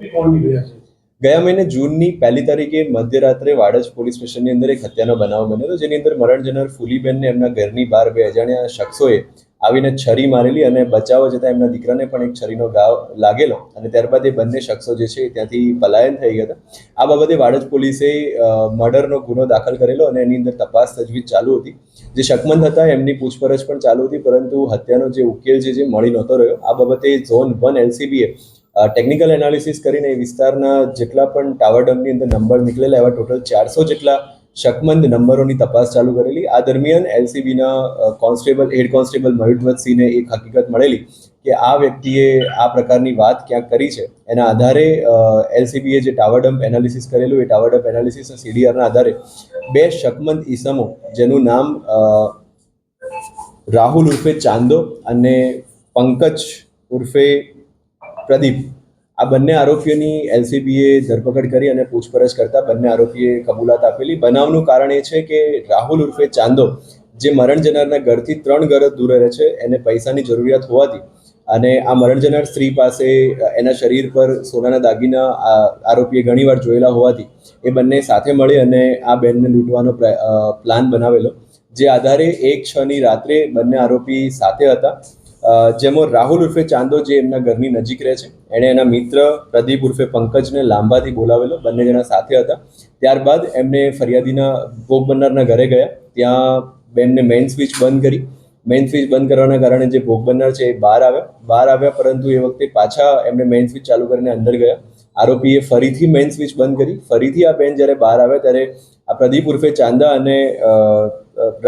ગયા મહિને જૂનની પહેલી તારીખે મધ્યરાત્રે વાડજ પોલીસ સ્ટેશનની અંદર એક હત્યાનો બનાવ બન્યો હતો, જેની અંદર મરણ જનાર ફૂલીબેનને એમના ઘરની બહાર બે અજાણ્યા શખ્સોએ આવીને છરી મારેલી અને બચાવવા જતાં એમના દીકરાને પણ એક છરીનો ઘાવ લાગેલો અને ત્યારબાદ એ બંને શખ્સો જે છે ત્યાંથી પલાયન થઈ ગયા હતા. આ બાબતે વાડજ પોલીસે મર્ડરનો ગુનો દાખલ કરેલો અને એની અંદર તપાસ તજવીજ ચાલુ હતી. જે શકમંદ હતા એમની પૂછપરછ પણ ચાલુ હતી, પરંતુ હત્યાનો જે ઉકેલ છે જે મળી નહોતો રહ્યો. આ બાબતે ઝોન વન એલસીબીએ ટેકનિકલ એનાલિસિસ કરીને એ વિસ્તારના જેટલા પણ ટાવર ડમની અંદર નંબર નીકળેલા, એવા ટોટલ ચારસો જેટલા શકમંદ નંબરોની તપાસ ચાલુ કરેલી. આ દરમિયાન એલસીબીના કોન્સ્ટેબલ હેડ કોન્સ્ટેબલ મયુરધ્વજસિંહને એક હકીકત મળેલી કે આ વ્યક્તિએ આ પ્રકારની વાત ક્યાંક કરી છે. એના આધારે એલસીબીએ જે ટાવર ડમ્પ એનાલિસિસ કરેલું, એ ટાવર ડમ્પ એનાલિસિસ સીડીઆરના આધારે બે શકમંદ ઈસમો, જેનું નામ રાહુલ ઉર્ફે ચાંદો અને પંકજ ઉર્ફે પ્રદીપ, આ બંને આરોપીઓની એલસીબીએ ધરપકડ કરી અને પૂછપરછ કરતા બંને આરોપીએ કબૂલાત આપેલી. બનાવનું કારણ એ છે કે રાહુલ ઉર્ફે ચાંદો, જે મરણ જનારના ઘરથી ત્રણ ઘર દૂર રહે છે, એને પૈસાની જરૂરિયાત હોવાથી અને આ મરણ જનાર સ્ત્રી પાસે, એના શરીર પર સોનાના દાગીના આરોપીએ ઘણીવાર જોયેલા હોવાથી એ બંને સાથે મળી અને આ બેનને લૂંટવાનો પ્લાન બનાવેલો, જે આધારે એક છની રાત્રે બંને આરોપી સાથે હતા. જેમાં રાહુલ ઉર્ફે ચાંદો જે એમના ઘરની નજીક રહે છે, એણે એના મિત્ર પ્રદીપ ઉર્ફે પંકજને લાંબાથી બોલાવેલો, બંને જણા સાથે હતા. ત્યારબાદ એમને ફરિયાદીના ભોગ બનનારના ઘરે ગયા. ત્યાં બેનને મેઇન સ્વિચ બંધ કરી. મેઇન સ્વિચ બંધ કરવાના કારણે જે ભોગ બનનાર છે એ બહાર આવ્યા. બહાર આવ્યા પરંતુ એ વખતે પાછા એમને મેઇન સ્વિચ ચાલુ કરીને અંદર ગયા. આરોપીએ ફરીથી મેઇન સ્વિચ બંધ કરી. ફરીથી આ બેન જ્યારે બહાર આવ્યા ત્યારે આ પ્રદીપ ઉર્ફે ચાંદા અને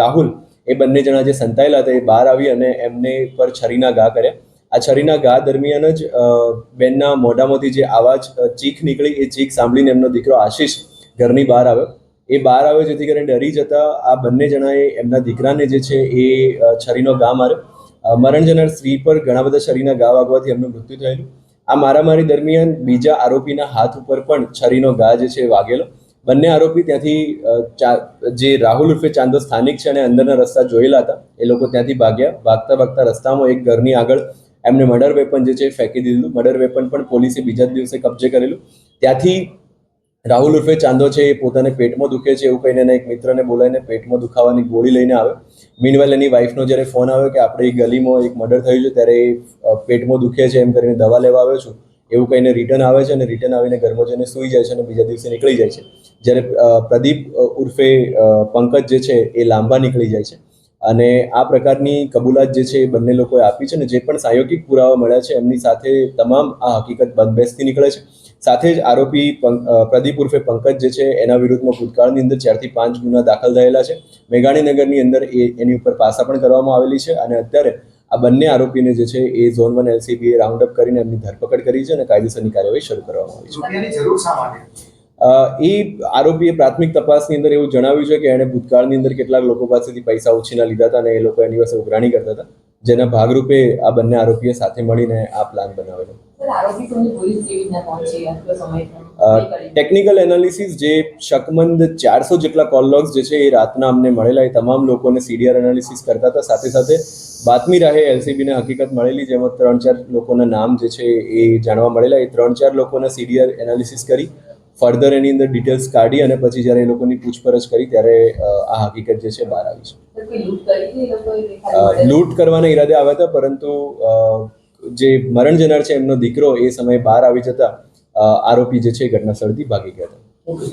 રાહુલ એ બંને જણા જે સંતાયેલા હતા એ બહાર આવી અને એમને પર છરીના ઘા કર્યા. આ છરીના ઘા દરમિયાન જ બેનના મોઢામાંથી જે આવાજ ચીખ નીકળી, એ ચીખ સાંભળીને એમનો દીકરો આશીષ ઘરની બહાર આવ્યો. એ બહાર આવ્યો જેથી કરીને ડરી જતા આ બંને જણાએ એમના દીકરાને જે છે એ છરીનો ઘા માર્યો. મરણ જનાર સ્ત્રી પર ઘણા બધા છરીના ઘા વાગવાથી એમનું મૃત્યુ થયેલું. આ મારામારી દરમિયાન બીજા આરોપીના હાથ ઉપર પણ છરીનો ઘા જે છે વાગેલો. બંને આરોપી ત્યાંથી જે રાહુલ ઉર્ફે ચાંદો સ્થાનિક છે અને અંદરના રસ્તા જોયેલા હતા, એ લોકો ત્યાંથી ભાગ્યા. ભાગતા ભાગતા રસ્તામાં એક ઘરની આગળ એમને મર્ડર વેપન જે છે ફેંકી દીધું. મર્ડર વેપન પણ પોલીસે બીજા જ દિવસે કબજે કરેલું. ત્યાંથી રાહુલ ઉર્ફે ચાંદો છે એ પોતાને પેટમાં દુખે છે એવું કહીને એક મિત્રને બોલાવીને પેટમાં દુખાવાની ગોળી લઈને આવે મીનવેલ એની વાઈફનો જ્યારે ફોન આવ્યો કે આપણે એ ગલીમાં એક મર્ડર થયું છે, ત્યારે એ પેટમાં દુખે છે એમ કરીને દવા લેવા આવ્યો છું. એવું કહીને રિટર્ન આવે છે અને રિટર્ન આવીને ઘરમાં જઈને સૂઈ જાય છે અને બીજા દિવસે નીકળી જાય છે. જ્યારે પ્રદીપ ઉર્ફે પંકજ જે છે એ લાંબા નીકળી જાય છે. અને આ પ્રકારની કબૂલાત જે છે એ બંને લોકોએ આપી છે અને જે પણ પ્રાયોગિક પુરાવા મળ્યા છે એમની સાથે તમામ આ હકીકત બંધબેસથી નીકળે છે. સાથે જ આરોપી પ્રદીપ ઉર્ફે પંકજ જે છે એના વિરુદ્ધમાં ભૂતકાળની અંદર ચારથી પાંચ ગુના દાખલ થયેલા છે. મેઘાણીનગરની અંદર એ, એની ઉપર પાસા પણ કરવામાં આવેલી છે અને અત્યારે આ બંને આરોપીને જે છે એ ઝોન વન એલસીબીએ રાઉન્ડ અપ કરીને એમની ધરપકડ કરી છે અને કાયદેસરની કાર્યવાહી શરૂ કરવામાં આવી છે. એ આરોપીએ પ્રાથમિક તપાસની અંદર એવું જણાવ્યું છે કે એણે ભૂતકાળની અંદર કેટલાક લોકો પાસેથી પૈસા ઉછીના લીધા હતા અને એ લોકો એની પાસે ઉઘરાણી કરતા હતા જેના ભાગરૂપે આ બંને આરોપીએ સાથે મળીને આ પ્લાન બનાવેલો ટેકનિકલ એનાલિસિસ જે શકમંદ ચારસો જેટલા કોલ લોગ્સ જે છે એ રાતના અમને મળેલા એ તમામ લોકોને સીડીઆર એનાલિસિસ કરતા હતા. સાથે સાથે બાતમી રાહે એલસીબીને હકીકત મળેલી જેમાં ત્રણ ચાર લોકોના નામ જે છે એ જાણવા મળેલા. એ ત્રણ ચાર લોકોના સીડીઆર એનાલિસિસ કરી ફર્ધર એની અંદર ડિટેલ્સ કાઢી અને પછી જ્યારે એ લોકોની પૂછપરછ કરી ત્યારે આ હકીકત જે છે બહાર આવી છે. લૂંટ કરવાના ઈરાદે આવ્યા હતા પરંતુ જે મરણ જનાર છે, એમનો દીકરો એ સમયે બહાર આવી જતા આરોપી જે છે ઘટના સ્થળથી ભાગી ગયા હતા. ઓકે